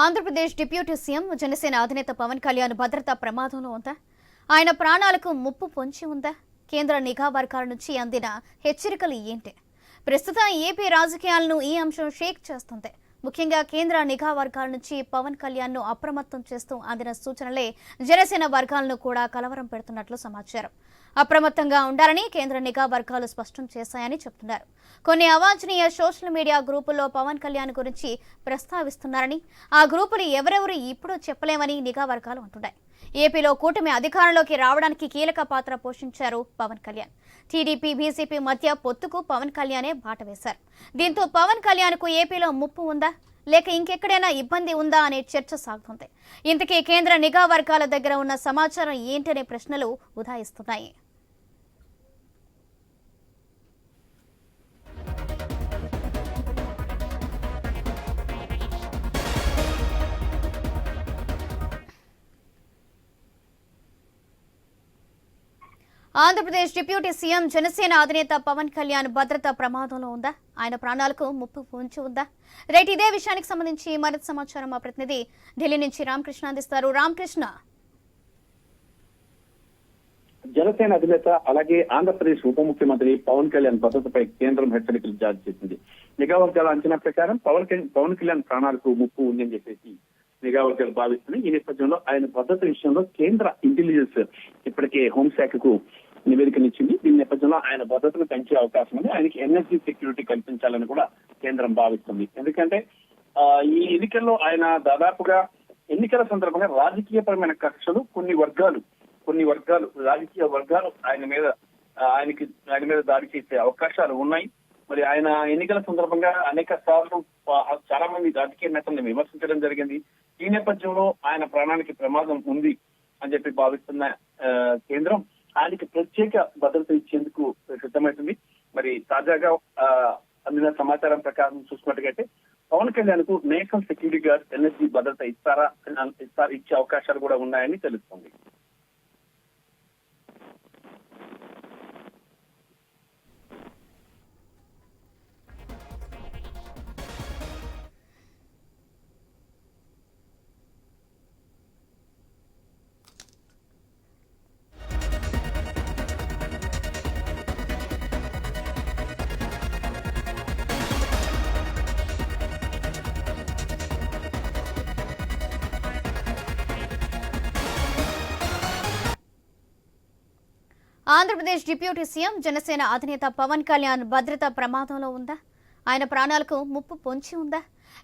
Andhra Pradesh deputy CM Janasena అధినేత పవన్ కళ్యాణ్ భద్రత ప్రమాదంలో ఉందా? ఆయన ప్రాణాలకు ముప్పు పొంచి ఉందా? కేంద్ర నిఘా వర్గాల నుంచి అందిన హెచ్చరికలు ఏంటి? ప్రస్తుతం ఏపీ రాజకీయాలను ఈ అంశం షేక్ చేస్తుంది. ముఖ్యంగా కేంద్ర నిఘా వర్గాల నుంచి పవన్ కళ్యాణ్ను అప్రమత్తం చేస్తూ అందిన సూచనలే జనసేన వర్గాలను కూడా కలవరం పెడుతున్నట్లు సమాచారం. అప్రమత్తంగా ఉండాలని కేంద్ర నిఘా వర్గాలు స్పష్టం చేశాయని చెబుతున్నారు. కొన్ని అవాంఛనీయ సోషల్ మీడియా గ్రూపుల్లో పవన్ కళ్యాణ్ గురించి ప్రస్తావిస్తున్నారని ఆ గ్రూపులు ఎవరెవరు ఇప్పుడు చెప్పలేమని నిఘా వర్గాలు అంటున్నాయి. ఏపీలో కూటమి అధికారంలోకి రావడానికి కీలక పాత్ర పోషించారు పవన్ కళ్యాణ్. టీడీపీ బీజేపీ మధ్య పొత్తుకు పవన్ కళ్యాణే బాట వేశారు. దీంతో పవన్ కళ్యాణ్కు ఏపీలో ముప్పు ఉందా? లేక ఇంకెక్కడైనా ఇబ్బంది ఉందా అనే చర్చ సాగుతుంది. ఇంతకీ కేంద్ర నిఘా వర్గాల దగ్గర ఉన్న సమాచారం ఏంటనే ప్రశ్నలు ఉదాయిస్తున్నాయి. ఆంధ్రప్రదేశ్ డిప్యూటీ సీఎం జనసేన అధినేత పవన్ కళ్యాణ్ భద్రత ప్రమాదంలో ఉందా? ఆయన ప్రాణాలకు ముప్పు పొంచి ఉందా? రైట్ ఇదే విషయానికి సంబంధించి మరింత సమాచారం మా ప్రతినిధి ఢిల్లీ నుంచి రామకృష్ణ అందిస్తారు. రామకృష్ణ. జనసేన అధినేత అలాగే ఆంధ్రప్రదేశ్ ఉప ముఖ్యమంత్రి పవన్ కళ్యాణ్ భద్రతపై కేంద్రం హెచ్చరికలు జారీ చేసింది. నిఘా వర్గాల అంచనా ప్రకారం పవన్ పవన్ కళ్యాణ్ ప్రాణాలకు ముప్పు ఉందని చెప్పేసి నిఘా వర్గాలు భావిస్తున్నాయి. ఈ నేపథ్యంలో ఆయన భద్రత విషయంలో కేంద్ర ఇంటెలిజెన్స్ ఇప్పటికే హోంశాఖకు నివేదికనిచ్చింది దీని నేపథ్యంలో ఆయన భద్రతను పెంచే అవకాశం ఉంది. ఆయనకి ఎన్ఎస్జీ సెక్యూరిటీ కల్పించాలని కూడా కేంద్రం భావిస్తుంది. ఎందుకంటే ఆ, ఈ ఎన్నికల్లో ఆయన దాదాపుగా ఎన్నికల సందర్భంగా రాజకీయపరమైన కక్షలు కొన్ని వర్గాలు కొన్ని వర్గాలు రాజకీయ వర్గాలు ఆయన మీద ఆయనకి ఆయన మీద దాడి చేసే అవకాశాలు ఉన్నాయి. మరి ఆయన ఎన్నికల సందర్భంగా అనేక సార్లు చాలా మంది రాజకీయ నేతల్ని విమర్శించడం జరిగింది. ఈ నేపథ్యంలో ఆయన ప్రాణానికి ప్రమాదం ఉంది అని చెప్పి భావిస్తున్న ఆ, కేంద్రం ఆయనకి ప్రత్యేక భద్రత ఇచ్చేందుకు సిద్ధమవుతుంది. మరి తాజాగా ఆ, అందిన సమాచారం ప్రకారం చూసుకున్నట్టుగైతే పవన్ కళ్యాణ్కు నేషనల్ సెక్యూరిటీ గార్డ్ ఎన్ఎస్జీ భద్రత ఇస్తారా ఇస్తారా ఇచ్చే అవకాశాలు కూడా ఉన్నాయని తెలుస్తుంది. ఆంధ్రప్రదేశ్ డిప్యూటీ సీఎం జనసేన అధినేత పవన్ కళ్యాణ్ భద్రత ప్రమాదంలో ఉందా? ఆయన ప్రాణాలకు ముప్పు పొంచి ఉందా?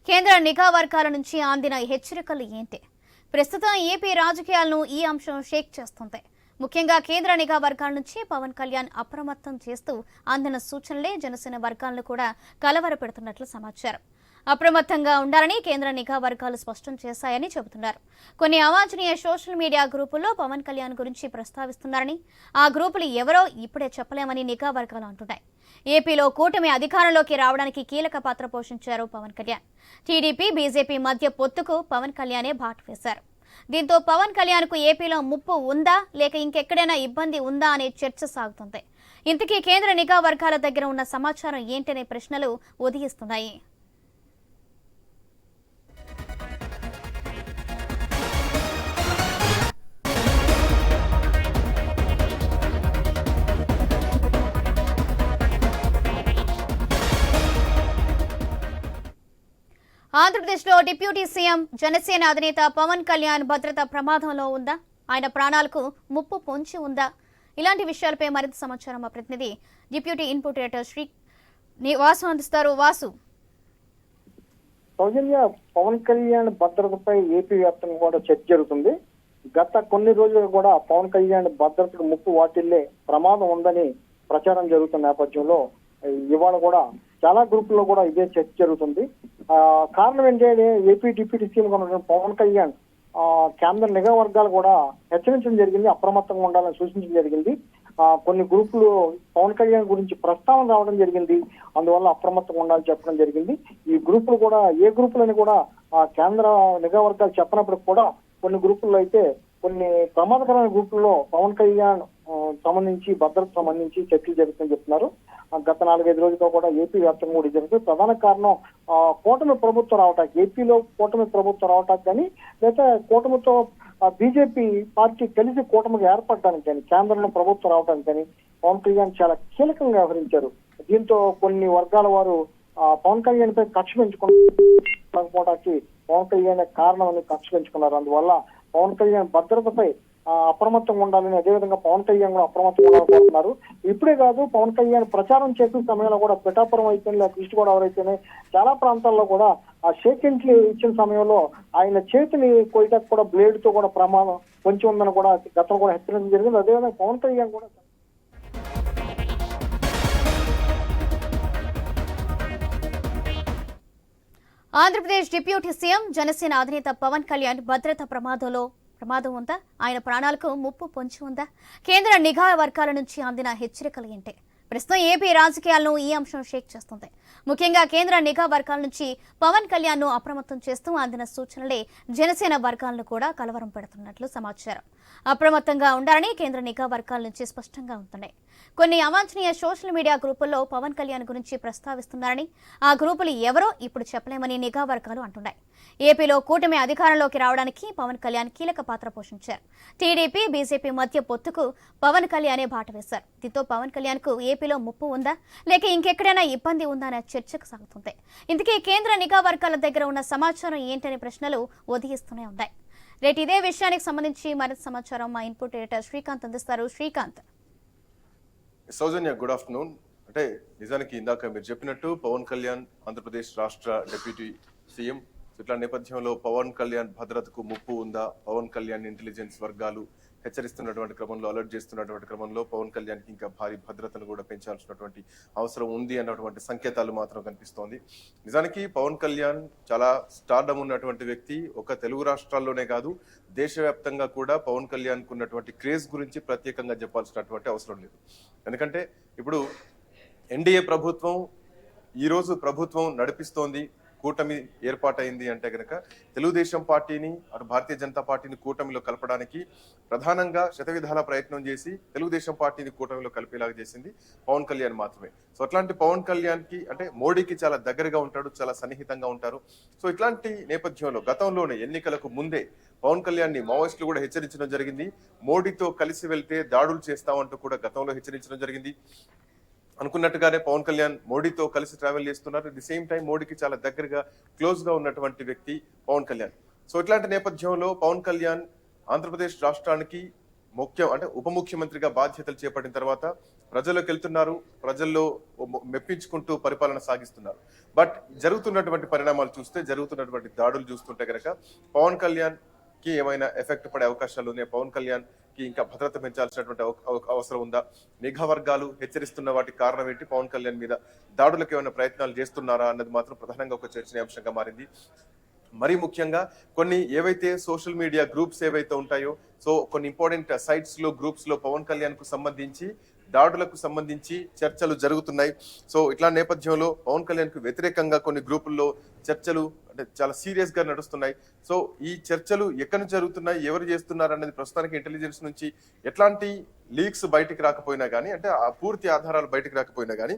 కేంద్ర నిఘా వర్గాల నుంచి అందిన హెచ్చరికలు ఏంటి? ప్రస్తుతం ఏపీ రాజకీయాలను ఈ అంశం షేక్ చేస్తుంది. ముఖ్యంగా కేంద్ర నిఘా వర్గాల నుంచి పవన్ కళ్యాణ్ అప్రమత్తం చేస్తూ అందిన సూచనలే జనసేన వర్గాలను కూడా కలవరపెడుతున్నట్లు సమాచారం. అప్రమత్తంగా ఉండాలని కేంద్ర నిఘా వర్గాలు స్పష్టం చేశాయని చెబుతున్నారు. కొన్ని అవాంఛనీయ సోషల్ మీడియా గ్రూపుల్లో పవన్ కళ్యాణ్ గురించి ప్రస్తావిస్తున్నారని ఆ గ్రూపులు ఎవరో ఇప్పుడే చెప్పలేమని నిఘా వర్గాలు అంటున్నాయి. ఏపీలో కూటమి అధికారంలోకి రావడానికి కీలక పాత్ర పోషించారు పవన్ కళ్యాణ్. టీడీపీ బీజేపీ మధ్య పొత్తుకు పవన్ కళ్యాణే బాట వేశారు. దీంతో పవన్ కళ్యాణ్కు ఏపీలో ముప్పు ఉందా లేక ఇంకెక్కడైనా ఇబ్బంది ఉందా అనే చర్చ సాగుతుంది. ఇంతకీ కేంద్ర నిఘా వర్గాల దగ్గర ఉన్న సమాచారం ఏంటనే ప్రశ్నలు ఉదయిస్తున్నాయి. ఆంధ్రప్రదేశ్లో డిప్యూటీ సీఎం జనసేన అధినేత పవన్ కళ్యాణ్ భద్రత ప్రమాదంలో ఉందా? ఆయన ప్రాణాలకు ముప్పు పొంచి ఉందా? ఇలాంటి విషయాలపై మరింత సమాచారం మా ప్రతినిధి డిప్యూటీ ఇన్పుట్ శ్రీ ని- వాసు అందిస్తారు. వాసు. సౌజన్య పవన్ కళ్యాణ్ భద్రతపై ఏపీ వ్యాప్తంగా కూడా చర్చ జరుగుతుంది. గత కొన్ని రోజులు కూడా పవన్ కళ్యాణ్ భద్రతకు ముప్పు వాటిల్లే ప్రమాదం ఉందని ప్రచారం జరుగుతున్న నేపథ్యంలో ఇవాళ కూడా చాలా గ్రూపుల్లో కూడా ఇదే చర్చ జరుగుతుంది. కారణం ఏంటంటే ఏపీ డిప్యూటీ సీఎం గా పవన్ కళ్యాణ్ కేంద్ర నిఘా వర్గాలు కూడా హెచ్చరించడం జరిగింది అప్రమత్తంగా ఉండాలని సూచించడం జరిగింది. కొన్ని గ్రూపులు పవన్ కళ్యాణ్ గురించి ప్రస్తావన రావడం జరిగింది. అందువల్ల అప్రమత్తంగా ఉండాలని చెప్పడం జరిగింది. ఈ గ్రూపులు కూడా ఏ గ్రూపులని కూడా కేంద్ర నిఘా వర్గాలు చెప్పినప్పుడు కూడా కొన్ని గ్రూపుల్లో అయితే కొన్ని ప్రమాదకరమైన గ్రూపుల్లో పవన్ కళ్యాణ్ సంబంధించి భద్రత సంబంధించి చర్చలు జరుగుతుందని చెప్తున్నారు. గత నాలుగైదు రోజులుగా కూడా ఏపీ వ్యాప్తంగా కూడా జరుగుతుంది ప్రధాన కారణం కూటమి ప్రభుత్వం రావటానికి ఏపీలో కూటమి ప్రభుత్వం రావటానికి కానీ లేదా కూటమితో బీజేపీ పార్టీ కలిసి కూటమిగా ఏర్పడడానికి కానీ కేంద్రంలో ప్రభుత్వం రావడానికి కానీ పవన్ కళ్యాణ్ చాలా కీలకంగా వ్యవహరించారు. దీంతో కొన్ని వర్గాల వారు పవన్ కళ్యాణ్ పై కక్ష పెంచుకోవడానికి పవన్ కళ్యాణ్ కారణం అని కక్ష పెంచుకున్నారు. అందువల్ల పవన్ కళ్యాణ్ భద్రతపై అప్రమత్తంగా ఉండాలని అదేవిధంగా పవన్ కళ్యాణ్ కూడా అప్రమత్తంగా ఉండాలనుకుంటున్నారు ఇప్పుడే కాదు పవన్ కళ్యాణ్ ప్రచారం చేసిన సమయంలో కూడా పిఠాపురం అయితేనే లేక ఈస్ట్ గోదావరి అయితేనే చాలా ప్రాంతాల్లో కూడా ఆ షేక్ హ్యాండ్లు ఇచ్చిన సమయంలో ఆయన చేతిని కొయ్యడానికి కూడా బ్లేడ్తో కూడా ప్రమాదం పొంచి ఉందని కూడా గతంలో కూడా హెచ్చరించడం జరిగింది. అదేవిధంగా పవన్ కళ్యాణ్ కూడా ఆంధ్రప్రదేశ్ డిప్యూటీ సీఎం జనసేన అధినేత పవన్ కళ్యాణ్ భద్రత ప్రమాదంలో ప్రమాదం ఉందా? ఆయన ప్రాణాలకు ముప్పు పొంచి ఉందా? కేంద్ర నిఘా వర్గాల నుంచి అందిన హెచ్చరికలు ఏంటి? ప్రస్తుతం ఏపీ రాజకీయాలను ఈ అంశం షేక్ చేస్తుంది. ముఖ్యంగా కేంద్ర నిఘా వర్గాల నుంచి పవన్ కళ్యాణ్ను అప్రమత్తం చేస్తూ అందిన సూచనలే జనసేన వర్గాలను కూడా కలవరం పెడుతున్నట్లు సమాచారం. అప్రమత్తంగా ఉండాలని కేంద్ర నిఘా వర్గాల నుంచి స్పష్టంగా ఉంటున్నాయి. కొన్ని అవాంఛనీయ సోషల్ మీడియా గ్రూపుల్లో పవన్ కళ్యాణ్ గురించి ప్రస్తావిస్తున్నారని ఆ గ్రూపులు ఎవరో ఇప్పుడు చెప్పలేమని నిఘా వర్గాలు అంటున్నాయి. ఏపీలో కూటమి అధికారంలోకి రావడానికి పవన్ కళ్యాణ్ కీలక పాత్ర పోషించారు. టీడీపీ బీజేపీ మధ్య పొత్తుకు పవన్ కళ్యాణే బాట వేశారు. దీంతో పవన్ కళ్యాణ్కు ఏపీలో ముప్పు ఉందా? లేక ఇంకెక్కడైనా ఇబ్బంది ఉందా అనే చర్చకు సాగుతుంది. ఇందుకే కేంద్ర నిఘా వర్గాల దగ్గర ఉన్న సమాచారం ఏంటనే ప్రశ్నలు ఉదయిస్తూనే ఉన్నాయి. రేటు ఇదే విషయానికి సంబంధించి మరింత సమాచారం మా ఇన్పుట్ ఎడిటర్ శ్రీకాంత్ అందిస్తారు. శ్రీకాంత్. సౌజన్య గుడ్ ఆఫ్టర్నూన్ అంటే నిజానికి ఇందాక మీరు చెప్పినట్టు పవన్ కళ్యాణ్ ఆంధ్రప్రదేశ్ రాష్ట్ర డిప్యూటీ సీఎం ఇట్లా నేపథ్యంలో పవన్ కళ్యాణ్ భద్రతకు ముప్పు ఉందా? పవన్ కళ్యాణ్ ఇంటెలిజెన్స్ వర్గాలు హెచ్చరిస్తున్నటువంటి క్రమంలో అలర్ట్ చేస్తున్నటువంటి క్రమంలో పవన్ కళ్యాణ్కి ఇంకా భారీ భద్రతను కూడా పెంచాల్సినటువంటి అవసరం ఉంది అన్నటువంటి సంకేతాలు మాత్రం కనిపిస్తోంది. నిజానికి పవన్ కళ్యాణ్ చాలా స్టార్డమ్ ఉన్నటువంటి వ్యక్తి ఒక తెలుగు రాష్ట్రాల్లోనే కాదు దేశవ్యాప్తంగా కూడా పవన్ కళ్యాణ్కు ఉన్నటువంటి క్రేజ్ గురించి ప్రత్యేకంగా చెప్పాల్సినటువంటి అవసరం లేదు. ఎందుకంటే ఇప్పుడు ఎన్డీఏ ప్రభుత్వం ఈరోజు ప్రభుత్వం నడిపిస్తోంది. కూటమి ఏర్పాటైంది అంటే గనక తెలుగుదేశం పార్టీని అటు భారతీయ జనతా పార్టీని కూటమిలో కలపడానికి ప్రధానంగా శతవిధాల ప్రయత్నం చేసి తెలుగుదేశం పార్టీని కూటమిలో కలిపేలాగా చేసింది పవన్ కళ్యాణ్ మాత్రమే. సో అట్లాంటి పవన్ కళ్యాణ్కి అంటే మోడీకి చాలా దగ్గరగా ఉంటాడు చాలా సన్నిహితంగా ఉంటారు. సో ఇట్లాంటి నేపథ్యంలో గతంలోనే ఎన్నికలకు ముందే పవన్ కళ్యాణ్ని మావోయిస్టులు కూడా హెచ్చరించడం జరిగింది. మోడీతో కలిసి వెళ్తే దాడులు చేస్తామంటూ కూడా గతంలో హెచ్చరించడం జరిగింది. అనుకున్నట్టుగానే పవన్ కళ్యాణ్ మోడీతో కలిసి ట్రావెల్ చేస్తున్నారు. ది సేమ్ టైం మోడీకి చాలా దగ్గరగా క్లోజ్గా ఉన్నటువంటి వ్యక్తి పవన్ కళ్యాణ్. సో ఇట్లాంటి నేపథ్యంలో పవన్ కళ్యాణ్ ఆంధ్రప్రదేశ్ రాష్ట్రానికి ముఖ్యం అంటే ఉప ముఖ్యమంత్రిగా బాధ్యతలు చేపట్టిన తర్వాత ప్రజల్లోకి వెళ్తున్నారు. ప్రజల్లో మెప్పించుకుంటూ పరిపాలన సాగిస్తున్నారు. బట్ జరుగుతున్నటువంటి పరిణామాలు చూస్తే జరుగుతున్నటువంటి దాడులు చూస్తుంటే కనుక పవన్ కళ్యాణ్కి ఏమైనా ఎఫెక్ట్ పడే అవకాశాలు ఉన్నాయి? పవన్ కళ్యాణ్ కి ఇంకా భద్రత పెంచాల్సినటువంటి అవసరం ఉందా? నిఘా వర్గాలు హెచ్చరిస్తున్న వాటి కారణం ఏంటి? పవన్ కళ్యాణ్ మీద దాడులకు ఏమైనా ప్రయత్నాలు చేస్తున్నారా అన్నది మాత్రం ప్రధానంగా ఒక చర్చనీయాంశంగా మారింది. మరీ ముఖ్యంగా కొన్ని ఏవైతే సోషల్ మీడియా గ్రూప్స్ ఏవైతే ఉంటాయో సో కొన్ని ఇంపార్టెంట్ సైట్స్లో గ్రూప్స్లో పవన్ కళ్యాణ్కు సంబంధించి దాడులకు సంబంధించి చర్చలు జరుగుతున్నాయి. సో ఇట్లా నేపథ్యంలో పవన్ కళ్యాణ్కు వ్యతిరేకంగా కొన్ని గ్రూపుల్లో చర్చలు అంటే చాలా సీరియస్గా నడుస్తున్నాయి. సో ఈ చర్చలు ఎక్కడ జరుగుతున్నాయి ఎవరు చేస్తున్నారు అనేది ప్రస్తుతానికి ఇంటెలిజెన్స్ నుంచి ఎట్లాంటి లీక్స్ బయటికి రాకపోయినా కానీ అంటే ఆ పూర్తి ఆధారాలు బయటికి రాకపోయినా కానీ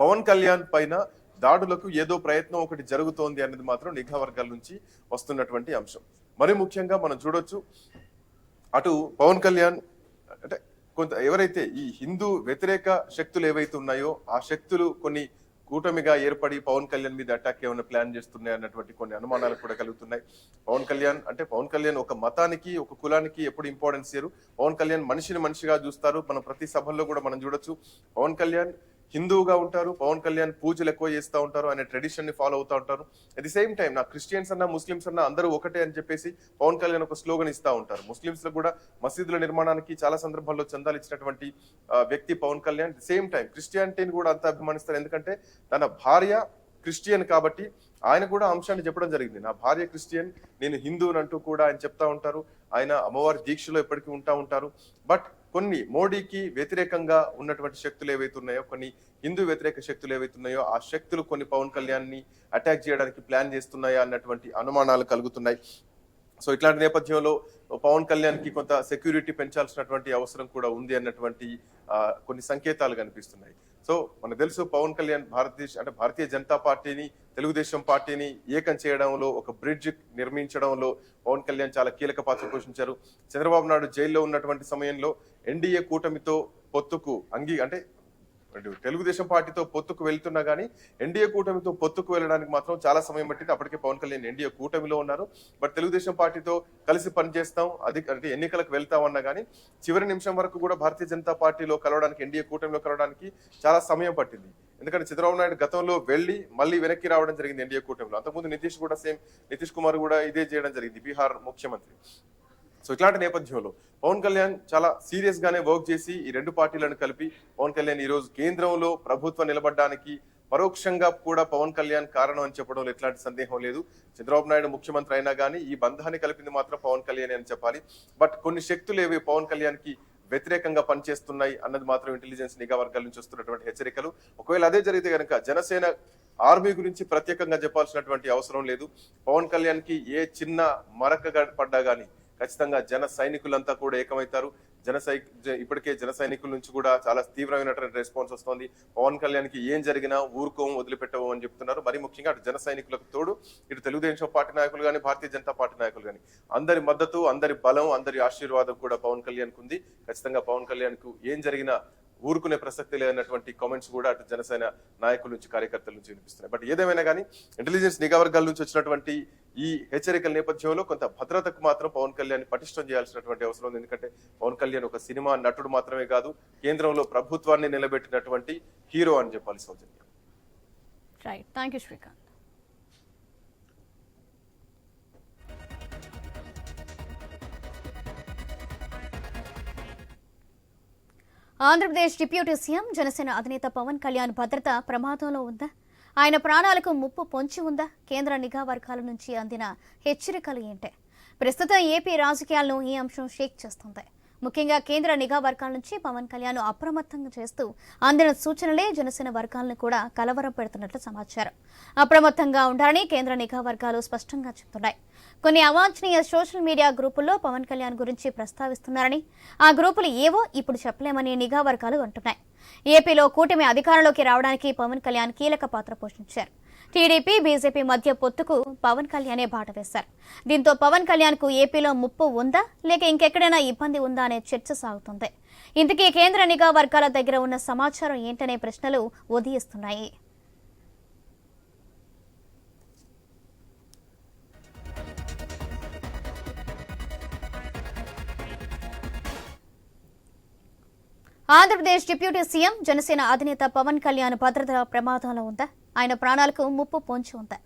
పవన్ కళ్యాణ్ పైన దాడులకు ఏదో ప్రయత్నం ఒకటి జరుగుతోంది అనేది మాత్రం నిఘా వర్గాల నుంచి వస్తున్నటువంటి అంశం. మరి ముఖ్యంగా మనం చూడొచ్చు అటు పవన్ కళ్యాణ్ అంటే కొంత ఎవరైతే ఈ హిందూ వ్యతిరేక శక్తులు ఏవైతే ఉన్నాయో ఆ శక్తులు కొన్ని కూటమిగా ఏర్పడి పవన్ కళ్యాణ్ మీద అటాక్ ఏమైనా ప్లాన్ చేస్తున్నాయి అన్నటువంటి కొన్ని అనుమానాలు కూడా కలుగుతున్నాయి. పవన్ కళ్యాణ్ అంటే పవన్ కళ్యాణ్ ఒక మతానికి ఒక కులానికి ఎప్పుడు ఇంపార్టెన్స్ ఇయ్యరు. పవన్ కళ్యాణ్ మనిషిని మనిషిగా చూస్తారు. మనం ప్రతి సభల్లో కూడా మనం చూడొచ్చు. పవన్ కళ్యాణ్ హిందువుగా ఉంటారు పవన్ కళ్యాణ్ పూజలు ఎక్కువ చేస్తూ ఉంటారు ఆయన ట్రెడిషన్ని ఫాలో అవుతూ ఉంటారు. అట్ ది సేమ్ టైం నా క్రిస్టియన్స్ అన్న ముస్లిమ్స్ అన్న అందరూ ఒకటే అని చెప్పేసి పవన్ కళ్యాణ్ ఒక స్లోగన్ ఇస్తూ ఉంటారు. ముస్లింస్లో కూడా మసీదుల నిర్మాణానికి చాలా సందర్భాల్లో చందాలు ఇచ్చినటువంటి వ్యక్తి పవన్ కళ్యాణ్. సేమ్ టైం క్రిస్టియానిటీని కూడా అంత అభిమానిస్తారు. ఎందుకంటే తన భార్య క్రిస్టియన్ కాబట్టి ఆయన కూడా అంశాన్ని చెప్పడం జరిగింది. నా భార్య క్రిస్టియన్ నేను హిందువునంటూ కూడా ఆయన చెప్తా ఉంటారు. ఆయన అమ్మవారి దీక్షలో ఎప్పటికీ ఉంటా ఉంటారు. బట్ కొన్ని మోడీకి వ్యతిరేకంగా ఉన్నటువంటి శక్తులు ఏవైతే ఉన్నాయో కొన్ని హిందూ వ్యతిరేక శక్తులు ఏవైతే ఉన్నాయో ఆ శక్తులు కొన్ని పవన్ కళ్యాణ్ని అటాక్ చేయడానికి ప్లాన్ చేస్తున్నాయా అన్నటువంటి అనుమానాలు కలుగుతున్నాయి. సో ఇట్లాంటి నేపథ్యంలో పవన్ కళ్యాణ్కి కొంత సెక్యూరిటీ పెంచాల్సినటువంటి అవసరం కూడా ఉంది అన్నటువంటి కొన్ని సంకేతాలు కనిపిస్తున్నాయి. సో మనకు తెలుసు పవన్ కళ్యాణ్ భారతదేశ అంటే భారతీయ జనతా పార్టీని తెలుగుదేశం పార్టీని ఏకం చేయడంలో ఒక బ్రిడ్జ్ నిర్మించడంలో పవన్ కళ్యాణ్ చాలా కీలక పాత్ర పోషించారు. చంద్రబాబు నాయుడు జైల్లో ఉన్నటువంటి సమయంలో ఎన్డీఏ కూటమితో పొత్తుకు అంగీ అంటే తెలుగుదేశం పార్టీతో పొత్తుకు వెళ్తున్నా కానీ ఎన్డీఏ కూటమితో పొత్తుకు వెళ్ళడానికి మాత్రం చాలా సమయం పట్టింది. అప్పటికే పవన్ కళ్యాణ్ ఎన్డీఏ కూటమిలో ఉన్నారు. బట్ తెలుగుదేశం పార్టీతో కలిసి పనిచేస్తాం అది అంటే ఎన్నికలకు వెళ్తామన్నా కానీ చివరి నిమిషం వరకు కూడా భారతీయ జనతా పార్టీలో కలవడానికి ఎన్డీఏ కూటమిలో కలవడానికి చాలా సమయం పట్టింది. ఎందుకంటే చంద్రబాబు నాయుడు గతంలో వెళ్ళి మళ్ళీ వెనక్కి రావడం జరిగింది ఎన్డీఏ కూటమిలో. అంతకుముందు నితీష్ కూడా సేమ్ నితీష్ కుమార్ కూడా ఇదే చేయడం జరిగింది బీహార్ ముఖ్యమంత్రి. సో ఇట్లాంటి నేపథ్యంలో పవన్ కళ్యాణ్ చాలా సీరియస్ గానే వర్క్ చేసి ఈ రెండు పార్టీలను కలిపి పవన్ కళ్యాణ్ ఈ రోజు కేంద్రంలో ప్రభుత్వం నిలబడడానికి పరోక్షంగా కూడా పవన్ కళ్యాణ్ కారణం అని చెప్పడంలో ఎట్లాంటి సందేహం లేదు. చంద్రబాబు నాయుడు ముఖ్యమంత్రి అయినా కానీ ఈ బంధాన్ని కలిపింది మాత్రం పవన్ కళ్యాణ్ అని చెప్పాలి. బట్ కొన్ని శక్తులు ఏవి పవన్ కళ్యాణ్కి వ్యతిరేకంగా పనిచేస్తున్నాయి అన్నది మాత్రం ఇంటెలిజెన్స్ నిఘా వర్గాల నుంచి వస్తున్నటువంటి హెచ్చరికలు. ఒకవేళ అదే జరిగితే కనుక జనసేన ఆర్మీ గురించి ప్రత్యేకంగా చెప్పాల్సినటువంటి అవసరం లేదు. పవన్ కళ్యాణ్కి ఏ చిన్న మరక పడ్డా కానీ ఖచ్చితంగా జన సైనికులంతా కూడా ఏకమవుతారు. జన సై జ- ఇప్పటికే జన సైనికుల నుంచి కూడా చాలా తీవ్రమైనటువంటి రెస్పాన్స్ వస్తోంది. పవన్ కళ్యాణ్కి ఏం జరిగినా ఊరుకోము వదిలిపెట్టవు అని చెప్తున్నారు. మరి ముఖ్యంగా అటు జన సైనికులకు తోడు ఇటు తెలుగుదేశం పార్టీ నాయకులు కానీ భారతీయ జనతా పార్టీ నాయకులు కానీ అందరి మద్దతు అందరి బలం అందరి ఆశీర్వాదం కూడా పవన్ కళ్యాణ్కు ఉంది. ఖచ్చితంగా పవన్ కళ్యాణ్కు ఏం జరిగినా ఊరుకునే ప్రసక్తి లేనటువంటి కామెంట్స్ కూడా అటు జనసేన నాయకుల నుంచి కార్యకర్తల నుంచి వినిపిస్తున్నాయి. బట్ ఏదేమైనా కానీ ఇంటెలిజెన్స్ నిఘా వర్గాల నుంచి వచ్చినటువంటి ఈ హెచ్చరికల నేపథ్యంలో కొంత భద్రతకు మాత్రం పవన్ కళ్యాణ్ పటిష్టం చేయాల్సినటువంటి అవసరం ఉంది. ఎందుకంటే పవన్ కళ్యాణ్ ఒక సినిమా నటుడు మాత్రమే కాదు కేంద్రంలో ప్రభుత్వాన్ని నిలబెట్టినటువంటి హీరో అని చెప్పాలి Soujanya. Right thank you Srikanth Andhra Pradesh deputy CM Janasena అధినేత పవన్ కళ్యాణ్ భద్రత ప్రమాదంలో ఉందా? ఆయన ప్రాణాలకు ముప్పు పొంచి ఉందా? కేంద్ర నిఘా వర్గాల నుంచి అందిన హెచ్చరికలు ఏంటే? ప్రస్తుతం ఏపీ రాజకీయాలను ఈ అంశం షేక్ చేస్తుంది. ముఖ్యంగా కేంద్ర నిఘా వర్గాల నుంచి పవన్ కళ్యాణ్ అప్రమత్తంగా చేస్తూ అందిన సూచనలే జనసేన వర్గాలను కూడా కలవరం పెడుతున్నట్లు సమాచారం. అప్రమత్తంగా ఉండాలని కేంద్ర నిఘా వర్గాలు స్పష్టంగా చెబుతున్నాయి కొన్ని అవాంఛనీయ సోషల్ మీడియా గ్రూపుల్లో పవన్ కళ్యాణ్ గురించి ప్రస్తావిస్తున్నారని ఆ గ్రూపులు ఏవో ఇప్పుడు చెప్పలేమని నిఘా వర్గాలు అంటున్నాయి. ఏపీలో కూటమి అధికారంలోకి రావడానికి పవన్ కళ్యాణ్ కీలక పాత్ర పోషించారు. టీడీపీ బీజేపీ మధ్య పొత్తుకు పవన్ కళ్యాణే బాట వేశారు. దీంతో పవన్ కళ్యాణ్కు ఏపీలో ముప్పు ఉందా లేక ఇంకెక్కడైనా ఇబ్బంది ఉందా అనే చర్చ సాగుతుంది. ఇంతకీ కేంద్ర నిఘా వర్గాల దగ్గర ఉన్న సమాచారం ఏంటనే ప్రశ్నలు ఉదయిస్తున్నాయి. ఆంధ్రప్రదేశ్ డిప్యూటీ సీఎం జనసేన అధినేత పవన్ కళ్యాణ్ భద్రత ప్రమాదంలో ఉందా? ఆయన ప్రాణాలకు ముప్పు పొంచి ఉందా?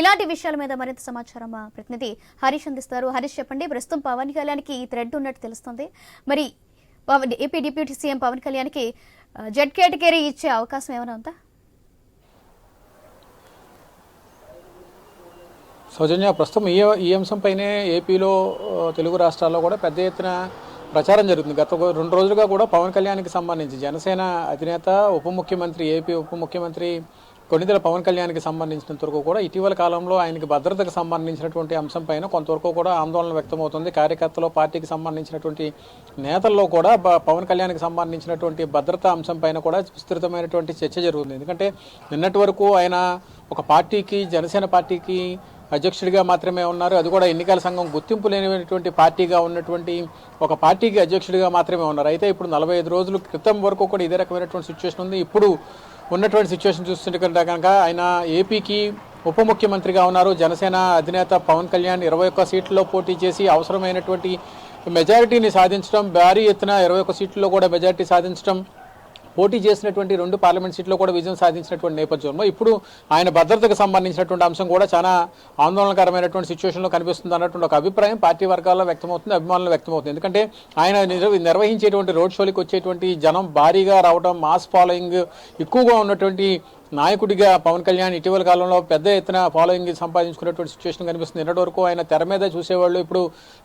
ఇలాంటి విషయాల మీద మరింత సమాచారం మా ప్రతినిధి హరీష్ అందిస్తారు. హరీష్ చెప్పండి ప్రస్తుతం పవన్ కళ్యాణ్కి ఈ థ్రెడ్ ఉన్నట్టు తెలుస్తుంది. మరి Pawan AP deputy CM Pawan కళ్యాణ్కి జెడ్ కేటగిరీ ఇచ్చే అవకాశం ఏమైనా ఉందా? సౌజన్య ప్రస్తుతం ఈ ఈ అంశంపైనే ఏపీలో తెలుగు రాష్ట్రాల్లో కూడా పెద్ద ఎత్తున ప్రచారం జరుగుతుంది. గత రెండు రోజులుగా కూడా పవన్ కళ్యాణ్కి సంబంధించి జనసేన అధినేత ఉప ముఖ్యమంత్రి ఏపీ ఉప ముఖ్యమంత్రి కొన్నిదల పవన్ కళ్యాణ్కి సంబంధించినంత వరకు కూడా ఇటీవల కాలంలో ఆయనకి భద్రతకు సంబంధించినటువంటి అంశం పైన కొంతవరకు కూడా ఆందోళన వ్యక్తమవుతుంది. కార్యకర్తలు పార్టీకి సంబంధించినటువంటి నేతల్లో కూడా పవన్ కళ్యాణ్కి సంబంధించినటువంటి భద్రతా అంశం పైన కూడా విస్తృతమైనటువంటి చర్చ జరుగుతుంది. ఎందుకంటే నిన్నటి వరకు ఆయన ఒక పార్టీకి జనసేన పార్టీకి అధ్యక్షుడిగా మాత్రమే ఉన్నారు. అది కూడా ఎన్నికల సంఘం గుర్తింపు లేనటువంటి పార్టీగా ఉన్నటువంటి ఒక పార్టీకి అధ్యక్షుడిగా మాత్రమే ఉన్నారు. అయితే ఇప్పుడు నలభై ఐదు రోజుల క్రితం వరకు కూడా ఇదే రకమైనటువంటి సిచ్యువేషన్ ఉంది. ఇప్పుడు ఉన్నటువంటి సిచ్యువేషన్ చూస్తుంటే కనుక ఆయన ఏపీకి ఉప ముఖ్యమంత్రిగా ఉన్నారు. జనసేన అధినేత పవన్ కళ్యాణ్ ఇరవై ఒక్క సీట్లలో పోటీ చేసి అవసరమైనటువంటి మెజారిటీని సాధించడం భారీ ఎత్తున ఇరవై ఒక్క సీట్లలో కూడా మెజారిటీ సాధించడం పోటీ చేసినటువంటి రెండు పార్లమెంట్ సీట్లో కూడా విజయం సాధించినటువంటి నేపథ్యంలో ఇప్పుడు ఆయన భద్రతకు సంబంధించినటువంటి అంశం కూడా చాలా ఆందోళనకరమైనటువంటి సిచ్యువేషన్లో కనిపిస్తుంది అన్నటువంటి ఒక అభిప్రాయం పార్టీ వర్గాల్లో వ్యక్తమవుతుంది అభిమానులు వ్యక్తమవుతుంది. ఎందుకంటే ఆయన నిర్వహించేటువంటి రోడ్ షోలకు వచ్చేటువంటి జనం భారీగా రావడం మాస్ ఫాలోయింగ్ ఎక్కువగా ఉన్నటువంటి నాయకుడిగా పవన్ కళ్యాణ్ ఇటీవల కాలంలో పెద్ద ఎత్తున ఫాలోయింగ్ సంపాదించుకున్నటువంటి సిచ్యువేషన్ కనిపిస్తుంది. నిన్నటి వరకు ఆయన తెర మీద చూసేవాళ్ళు ఇప్పుడు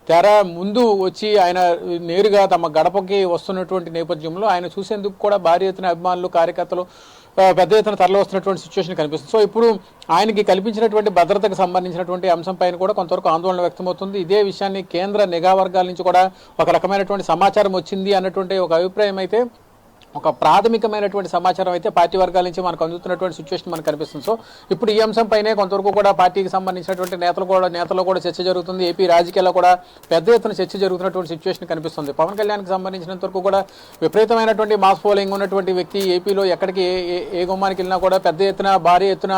తెర ముందు వచ్చి ఆయన నేరుగా తమ గడపకి వస్తున్నటువంటి నేపథ్యంలో ఆయన చూసేందుకు కూడా భారీ ఎత్తున అభిమానులు కార్యకర్తలు పెద్ద ఎత్తున తరలి వస్తున్నటువంటి సిచ్యువేషన్ కనిపిస్తుంది. సో ఇప్పుడు ఆయనకి కల్పించినటువంటి భద్రతకు సంబంధించినటువంటి అంశంపైన కూడా కొంతవరకు ఆందోళన వ్యక్తమవుతుంది. ఇదే విషయాన్ని కేంద్ర నిఘా వర్గాల నుంచి కూడా ఒక రకమైనటువంటి సమాచారం వచ్చింది అన్నటువంటి ఒక అభిప్రాయం అయితే ఒక ప్రాథమికమైనటువంటి సమాచారం అయితే పార్టీ వర్గాల నుంచి మనకు అందుతున్నటువంటి సిచ్యువేషన్ మనకు కనిపిస్తుంది. సో ఇప్పుడు ఈ అంశంపైనే కొంతవరకు కూడా పార్టీకి సంబంధించినటువంటి నేతలు కూడా నేతలు కూడా చర్చ జరుగుతుంది. ఏపీ రాజకీయాల్లో కూడా పెద్ద ఎత్తున చర్చ జరుగుతున్నటువంటి సిచ్యువేషన్ కనిపిస్తుంది. పవన్ కళ్యాణ్కి సంబంధించినంత వరకు కూడా విపరీతమైనటువంటి మాస్ ఫాలోయింగ్ ఉన్నటువంటి వ్యక్తి ఏపీలో ఎక్కడికి ఏ- ఏ గుమ్మానికి వెళ్ళినా కూడా పెద్ద ఎత్తున భారీ ఎత్తున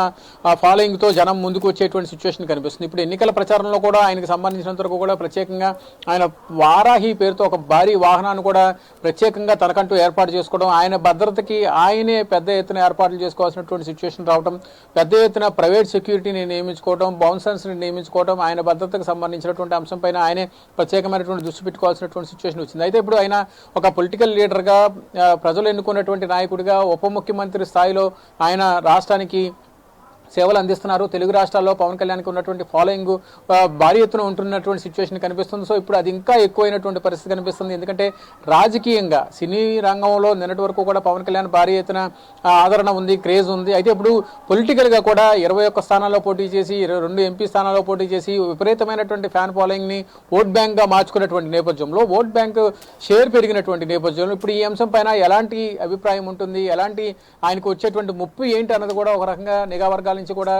ఫాలోయింగ్తో జనం ముందుకు వచ్చేటువంటి సిచ్యువేషన్ కనిపిస్తుంది. ఇప్పుడు ఎన్నికల ప్రచారంలో కూడా ఆయనకు సంబంధించినంత వరకు కూడా ప్రత్యేకంగా ఆయన వారాహి పేరుతో ఒక భారీ వాహనాన్ని కూడా ప్రత్యేకంగా తనకంటూ ఏర్పాటు చేసుకోవడం ఆయన భద్రతకి ఆయనే పెద్ద ఎత్తున ఏర్పాట్లు చేసుకోవాల్సినటువంటి సిచ్యువేషన్ రావడం పెద్ద ఎత్తున ప్రైవేట్ సెక్యూరిటీని నియమించుకోవడం బౌన్సర్స్ని నియమించుకోవడం ఆయన భద్రతకు సంబంధించినటువంటి అంశంపైన ఆయనే ప్రత్యేకమైనటువంటి దృష్టి పెట్టుకోవాల్సినటువంటి సిచ్యువేషన్ వచ్చింది. అయితే ఇప్పుడు ఆయన ఒక పొలిటికల్ లీడర్గా ప్రజలు ఎన్నుకున్నటువంటి నాయకుడిగా ఉప ముఖ్యమంత్రి స్థాయిలో ఆయన రాష్ట్రానికి సేవలు అందిస్తున్నారు. తెలుగు రాష్ట్రాల్లో పవన్ కళ్యాణ్కి ఉన్నటువంటి ఫాలోయింగ్ భారీ ఎత్తున ఉంటున్నటువంటి సిచ్యువేషన్ కనిపిస్తుంది. సో ఇప్పుడు అది ఇంకా ఎక్కువైనటువంటి పరిస్థితి కనిపిస్తుంది. ఎందుకంటే రాజకీయంగా సినీ రంగంలో నిన్నటి వరకు కూడా పవన్ కళ్యాణ్ భారీ ఎత్తున ఆదరణ ఉంది క్రేజ్ ఉంది. అయితే ఇప్పుడు పొలిటికల్గా కూడా ఇరవై ఒక్క స్థానాల్లో పోటీ చేసి ఇరవై రెండు ఎంపీ స్థానాల్లో పోటీ చేసి విపరీతమైనటువంటి ఫ్యాన్ ఫాలోయింగ్ని ఓట్ బ్యాంక్గా మార్చుకున్నటువంటి నేపథ్యంలో ఓట్ బ్యాంక్ షేర్ పెరిగినటువంటి నేపథ్యంలో ఇప్పుడు ఈ అంశం పైన ఎలాంటి అభిప్రాయం ఉంటుంది? ఎలాంటి ఆయనకు వచ్చేటువంటి ముప్పు ఏంటి అన్నది కూడా ఒక రకంగా నిఘా వర్గాలు నుంచి కూడా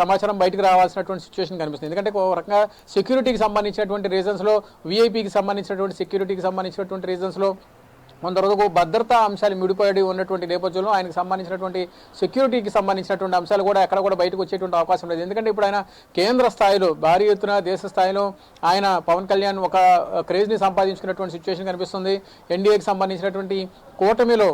సమాచారం బయటకు రావాల్సినటువంటి సిచ్యువేషన్ కనిపిస్తుంది. ఎందుకంటే ఒక రకంగా సెక్యూరిటీకి సంబంధించినటువంటి రీజన్స్లో వీఐపీకి సంబంధించినటువంటి సెక్యూరిటీకి సంబంధించినటువంటి రీజన్స్లో కొంతవరకు భద్రతా అంశాలు మిడిపడి ఉన్నటువంటి నేపథ్యంలో ఆయనకు సంబంధించినటువంటి సెక్యూరిటీకి సంబంధించినటువంటి అంశాలు కూడా ఎక్కడ కూడా బయటకు వచ్చేటువంటి అవకాశం లేదు. ఎందుకంటే ఇప్పుడు ఆయన కేంద్ర స్థాయిలో భారీ ఎత్తున దేశ స్థాయిలో ఆయన పవన్ కళ్యాణ్ ఒక క్రేజ్ని సంపాదించుకున్నటువంటి సిచ్యువేషన్ కనిపిస్తుంది. ఎన్డీఏకి సంబంధించినటువంటి కూటమిలో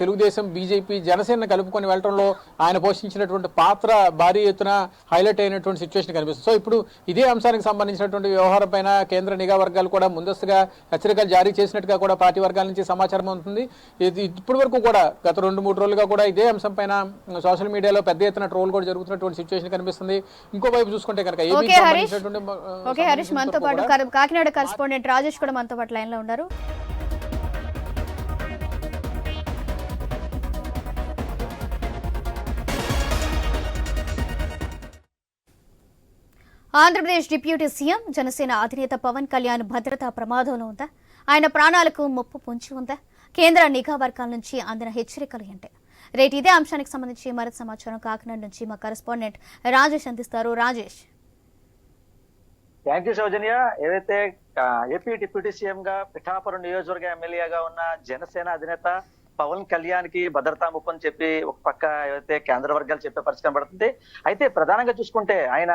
తెలుగుదేశం బీజేపీ జనసేన కలుపుకొని వెళ్ళడంలో ఆయన పోషించినటువంటి పాత్ర భారీ ఎత్తున హైలైట్ అయినటువంటి సిచ్యువేషన్ కనిపిస్తుంది. సో ఇప్పుడు ఇదే అంశానికి సంబంధించినటువంటి వ్యవహారం పైన కేంద్ర నిఘా వర్గాలు కూడా ముందస్తుగా హెచ్చరికలు జారీ చేసినట్టుగా కూడా పార్టీ వర్గాల నుంచి సమాచారం ఉంటుంది ఇది ఇప్పటి వరకు కూడా గత రెండు మూడు రోజులుగా కూడా ఇదే అంశం పైన సోషల్ మీడియాలో పెద్ద ఎత్తున ట్రోల్ కూడా జరుగుతున్నటువంటి సిచ్యువేషన్ కనిపిస్తుంది. ఇంకోవైపు చూసుకుంటే కనుక ఓకే హరీష్. మనతో పాటు కాకినాడ కరెస్పాండెంట్ రాజేష్ కూడా మనతో పాటు లైన్లో ఉన్నారు. ఆంధ్రప్రదేశ్ డిప్యూటీ సీఎం జనసేన అధినేత పవన్ కళ్యాణ్ భద్రతా ప్రమాదంలో ఉందా? ఆయన ప్రాణాలకు ముప్పు పొంచి ఉందా? కేంద్ర నిఘా వర్గాల నుంచి అందిన హెచ్చరికలు ఏంటి? రేటు ఇదే అంశానికి సంబంధించి మరింత సమాచారం కాకినాడ నుంచి మా కరెస్పాండెంట్ రాజేష్ అందిస్తారు. రాజేష్. Thank you Soujanya. ఏదైతే ఏపీ డిప్యూటీ సీఎం గా పిఠాపురం నియోజకవర్గ ఎమ్మెల్యేగా ఉన్న జనసేన అధినేత పవన్ కళ్యాణ్కి భద్రతా ముప్పు అని చెప్పి ఒక పక్క ఏదైతే కేంద్ర వర్గాలు చెప్పే పరిస్థితి కనబడుతుంది. అయితే ప్రధానంగా చూసుకుంటే ఆయన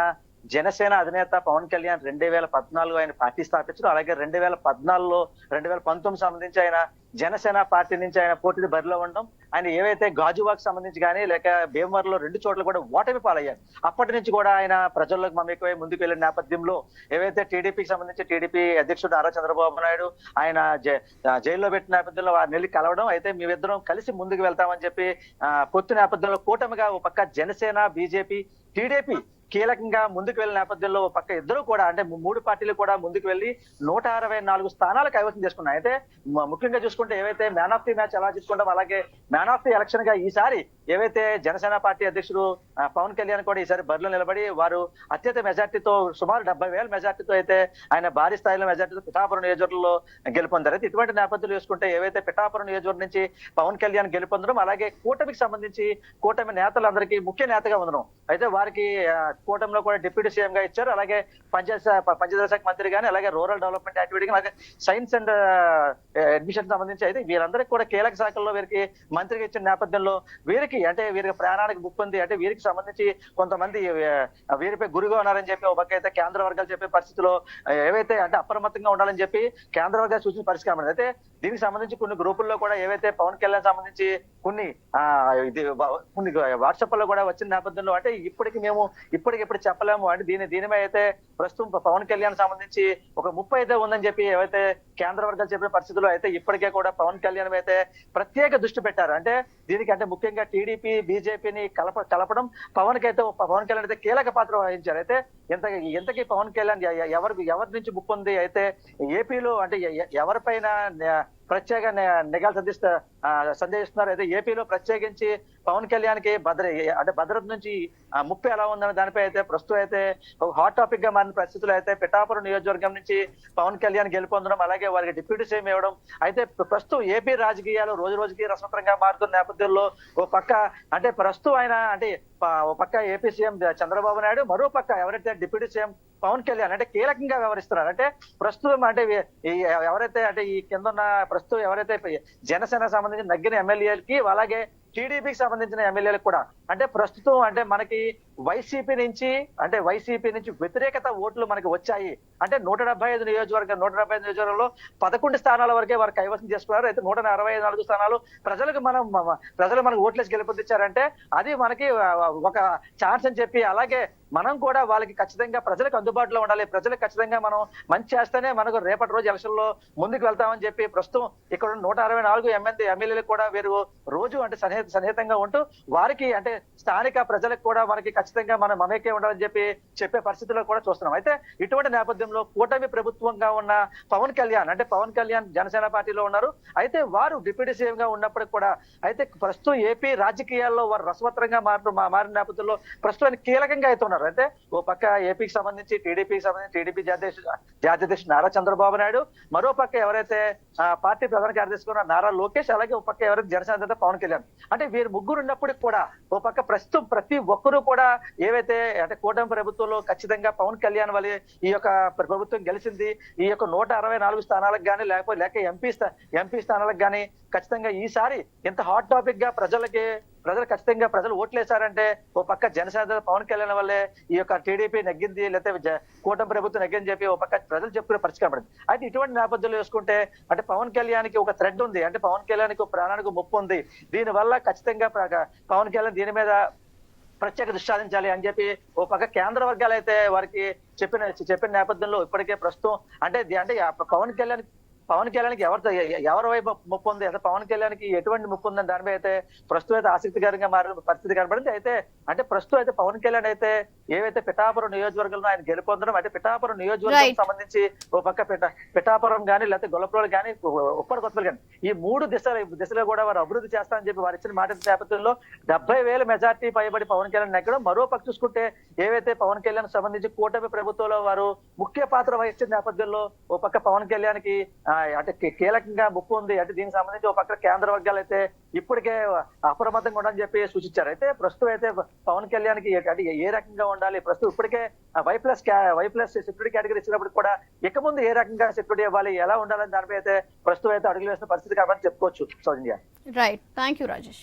జనసేన అధినేత పవన్ కళ్యాణ్ రెండు వేల పద్నాలుగు ఆయన పార్టీ స్థాపించడం అలాగే రెండు వేల పద్నాలుగులో రెండు వేల పంతొమ్మిది సంబంధించి ఆయన జనసేన పార్టీ నుంచి ఆయన పోటీ బరిలో ఉండడం ఆయన ఏవైతే గాజువాక్ సంబంధించి కానీ లేక భీమవరంలో రెండు చోట్ల కూడా ఓటమి పాలయ్యారు. అప్పటి నుంచి కూడా ఆయన ప్రజల్లోకి మమేకమై ముందుకు వెళ్ళిన నేపథ్యంలో ఏవైతే టీడీపీకి సంబంధించి టీడీపీ అధ్యక్షుడు నారా చంద్రబాబు నాయుడు ఆయన జైల్లో పెట్టిన నేపథ్యంలో వారిని వెళ్ళి కలవడం అయితే మేమిద్దరం కలిసి ముందుకు వెళ్తామని చెప్పి పొత్తు నేపథ్యంలో కూటమిగా ఒక పక్క జనసేన బీజేపీ టీడీపీ కీలకంగా ముందుకు వెళ్ళిన నేపథ్యంలో పక్క ఇద్దరు కూడా అంటే మూడు పార్టీలు కూడా ముందుకు వెళ్ళి నూట అరవై నాలుగు స్థానాలు కైవసం చేసుకున్నాయి. అయితే ముఖ్యంగా చూసుకుంటే ఏవైతే మ్యాన్ ఆఫ్ ది మ్యాచ్ ఎలా చూసుకుంటాం అలాగే మ్యాన్ ఆఫ్ ది ఎలక్షన్గా ఈసారి ఏవైతే జనసేన పార్టీ అధ్యక్షుడు పవన్ కళ్యాణ్ కూడా ఈసారి బరిలో నిలబడి వారు అత్యంత మెజార్టీతో సుమారు డెబ్బై వేల మెజార్టీతో అయితే ఆయన భారీ స్థాయిలో మెజార్టీతో పిఠాపురం నియోజకవర్గంలో గెలుపొందారు. అయితే ఇటువంటి నేపథ్యంలో చూసుకుంటే ఏవైతే పిఠాపురం నియోజకవర్గం నుంచి పవన్ కళ్యాణ్ గెలుపొందడం అలాగే కూటమికి సంబంధించి కూటమి నేతలందరికీ ముఖ్య నేతగా ఉండడం. అయితే వారికి కూటమిలో కూడా డిప్యూటీ సీఎం గా ఇచ్చారు. అలాగే పంచాయత్ శా- పంచాయతీ శాఖ మంత్రి కానీ అలాగే రూరల్ డెవలప్మెంట్ యాక్టివిటీ అలాగే సైన్స్ అండ్ అడ్మిషన్ సంబంధించి అయితే వీరందరికీ కూడా కీలక శాఖల్లో వీరికి మంత్రిగా ఇచ్చిన నేపథ్యంలో వీరికి అంటే వీరికి ప్రాణానికి ముప్పు ఉంది. అంటే వీరికి సంబంధించి కొంతమంది వీరిపై గురిగా ఉన్నారని చెప్పి ఒక అయితే కేంద్ర వర్గాలు చెప్పే పరిస్థితిలో ఏవైతే అంటే అప్రమత్తంగా ఉండాలని చెప్పి కేంద్ర వర్గాలు సూచన పరిస్థితి అయితే దీనికి సంబంధించి కొన్ని గ్రూపుల్లో కూడా ఏవైతే పవన్ కళ్యాణ్ సంబంధించి కొన్ని ఆ ఇది కొన్ని వాట్సాప్లో కూడా వచ్చిన నేపథ్యంలో అంటే ఇప్పటికి మేము ఇప్పటికి ఇప్పుడు చెప్పలేము. అంటే దీని దీనిమే అయితే ప్రస్తుతం పవన్ కళ్యాణ్ సంబంధించి ఒక ముప్పై అయితే ఉందని చెప్పి ఏవైతే కేంద్ర వర్గాలు చెప్పిన పరిస్థితుల్లో అయితే ఇప్పటికే కూడా పవన్ కళ్యాణ్ అయితే ప్రత్యేక దృష్టి పెట్టారు. అంటే దీనికి అంటే ముఖ్యంగా టీడీపీ బీజేపీని కలప కలపడం పవన్కి అయితే పవన్ కళ్యాణ్ అయితే కీలక పాత్ర వహించారు. అయితే ఎంత ఎంతకీ పవన్ కళ్యాణ్ ఎవరి ఎవరి నుంచి బుక్ ఉంది? అయితే ఏపీలో అంటే ఎవరిపైన ప్రత్యేక నిఘాలు సంధిస్తా సందేహిస్తున్నారు. అయితే ఏపీలో ప్రత్యేకించి పవన్ కళ్యాణ్కి భద్ర అంటే భద్రత నుంచి ఆ, ముప్పు ఎలా ఉందన్న దానిపై అయితే ప్రస్తుతం అయితే ఒక హాట్ టాపిక్గా మారిన పరిస్థితులు అయితే పిఠాపురం నియోజకవర్గం నుంచి పవన్ కళ్యాణ్ గెలుపొందడం అలాగే వారికి డిప్యూటీ సీఎం ఇవ్వడం. అయితే ప్రస్తుతం ఏపీ రాజకీయాలు రోజు రోజుకి రసవత్రంగా మారుతున్న నేపథ్యంలో ఓ పక్క అంటే ప్రస్తుతం ఆయన అంటే ఒక ఓ పక్క ఏపీ సీఎం చంద్రబాబు నాయుడు మరో పక్క ఎవరైతే డిప్యూటీ సీఎం పవన్ కళ్యాణ్ అంటే కీలకంగా వ్యవహరిస్తున్నారు. అంటే ప్రస్తుతం అంటే ఎవరైతే అంటే ఈ కింద ఉన్న ప్రస్తుతం ఎవరైతే జనసేన సంబంధించిన నగ్గిన ఎమ్మెల్యేలకి అలాగే టీడీపీకి సంబంధించిన ఎమ్మెల్యేలకు కూడా. అంటే ప్రస్తుతం అంటే మనకి వైసీపీ నుంచి అంటే వైసీపీ నుంచి వ్యతిరేకత ఓట్లు మనకి వచ్చాయి. అంటే నూట డెబ్బై ఐదు నియోజకవర్గం నూట డెబ్బై ఐదు నియోజకవర్గంలో పదకొండు స్థానాల వరకే వారు కైవసం చేసుకున్నారు. అయితే నూట అరవై నాలుగు స్థానాలు ప్రజలకు మనం ప్రజలు మనకు ఓట్లేసి గెలుపొందించారంటే అది మనకి ఒక ఛాన్స్ అని చెప్పి అలాగే మనం కూడా వాళ్ళకి ఖచ్చితంగా ప్రజలకు అందుబాటులో ఉండాలి. ప్రజలకు ఖచ్చితంగా మనం మంచి చేస్తేనే మనకు రేపటి రోజు ఎలక్షన్లో ముందుకు వెళ్తామని చెప్పి ప్రస్తుతం ఇక్కడ నూట అరవై నాలుగు ఎమ్మెల్యే ఎమ్మెల్యేలు కూడా వీరు రోజు అంటే సన్నిహిత సన్నిహితంగా ఉంటూ వారికి అంటే స్థానిక ప్రజలకు కూడా మనకి ఖచ్చితంగా మనం మమేకే ఉండాలని చెప్పి చెప్పే పరిస్థితుల్లో కూడా చూస్తున్నాం. అయితే ఇటువంటి నేపథ్యంలో కూటమి ప్రభుత్వంగా ఉన్న పవన్ కళ్యాణ్ అంటే పవన్ కళ్యాణ్ జనసేన పార్టీలో ఉన్నారు. అయితే వారు డిప్యూటీ సీఎం గా ఉన్నప్పటికి కూడా అయితే ప్రస్తుతం ఏపీ రాజకీయాల్లో వారు రసవత్రంగా మారు మారిన నేపథ్యంలో ప్రస్తుతం కీలకంగా అయితే ఉన్నారు. అయితే ఓ పక్క ఏపీకి సంబంధించి టీడీపీకి సంబంధించి టీడీపీ జాతీయ జాతీయ నారా చంద్రబాబు నాయుడు మరో పక్క ఎవరైతే పార్టీ ప్రధాన కార్యదర్శి నారా లోకేష్ అలాగే ఒక పక్క ఎవరైతే జనసేన పవన్ కళ్యాణ్. అంటే వీరు ముగ్గురు ఉన్నప్పటికి కూడా ఓ పక్క ప్రస్తుతం ప్రతి ఒక్కరూ కూడా ఏవైతే అంటే కూటమి ప్రభుత్వంలో ఖచ్చితంగా పవన్ కళ్యాణ్ వల్ల ఈ యొక్క ప్రభుత్వం గెలిచింది ఈ యొక్క నూట అరవై నాలుగు స్థానాలకు కానీ లేకపోతే లేక ఎంపీ స్థా ఎంపీ స్థానాలకు కానీ ఖచ్చితంగా ఈసారి ఇంత హాట్ టాపిక్గా ప్రజలకి ప్రజలు ఖచ్చితంగా ప్రజలు ఓట్లేశారంటే ఓ పక్క జనసేన పవన్ కళ్యాణ్ వల్లే ఈ యొక్క టీడీపీ నెగ్గింది లేకపోతే కూటమి ప్రభుత్వం నెగ్గింది చెప్పి ఓ పక్క ప్రజలు చెప్పుకునే పరిస్థితి కనబడింది అయితే ఇటువంటి నేపథ్యంలో వేసుకుంటే అంటే పవన్ కళ్యాణ్కి ఒక థ్రెడ్ ఉంది. అంటే పవన్ కళ్యాణ్కి ప్రాణానికి ముప్పు ఉంది. దీని వల్ల ఖచ్చితంగా ప్ర- పవన్ కళ్యాణ్ దీని మీద ప్రత్యేక దృష్టి సాధించాలి అని చెప్పి ఓ పక్క కేంద్ర వర్గాలు అయితే వారికి చెప్పిన చెప్పిన నేపథ్యంలో ఇప్పటికే ప్రస్తుతం అంటే అంటే పవన్ కళ్యాణ్ పవన్ కళ్యాణ్కి ఎవరితో ఎవరి వైపు ముప్పు ఉంది అంటే పవన్ కళ్యాణ్కి ఎటువంటి ముప్పు ఉందని దానిపై అయితే ప్రస్తుతం అయితే ఆసక్తికరంగా మారిన పరిస్థితి కనబడింది. అయితే అంటే ప్రస్తుతం అయితే పవన్ కళ్యాణ్ అయితే ఏవైతే పిఠాపురం నియోజకవర్గంలో ఆయన గెలుపొందడం అంటే పిఠాపురం నియోజకవర్గం. సంబంధించి ఓ పక్క పిఠ పిఠాపురం కానీ లేకపోతే గొల్లపురం కానీ ఉప్పటి కొత్తలు కానీ ఈ మూడు దిశలు దిశలో కూడా వారు అభివృద్ధి చేస్తారని చెప్పి వారు ఇచ్చిన మాట నేపథ్యంలో డెబ్బై వేల మెజార్టీ పైబడి పవన్ కళ్యాణ్ నెగ్గడం మరో పక్క చూసుకుంటే ఏవైతే పవన్ కళ్యాణ్ సంబంధించి కూటమి ప్రభుత్వంలో వారు ముఖ్య పాత్ర వహించిన నేపథ్యంలో ఓ పక్క పవన్ కళ్యాణ్కి అంటే కీలకంగా ముప్పు ఉంది అంటే దీనికి సంబంధించి ఓ పక్క కేంద్ర వర్గాలు అయితే ఇప్పటికే అప్రమత్తంగా ఉండని చెప్పి సూచించారు అయితే ప్రస్తుతం అయితే పవన్ కళ్యాణ్కి అంటే ఏ రకంగా ఉండాలి. ప్రస్తుతం ఇప్పటికే Y plus Y plus security category ఇచ్చినప్పుడు కూడా ఇక ముందు ఏ రకంగా సెక్యూరిటీ ఇవ్వాలి ఎలా ఉండాలని దానిపై అయితే ప్రస్తుతం అయితే అడుగులు వేసిన పరిస్థితి కాబట్టి చెప్పుకోవచ్చు. Soujanya right thank you Rajesh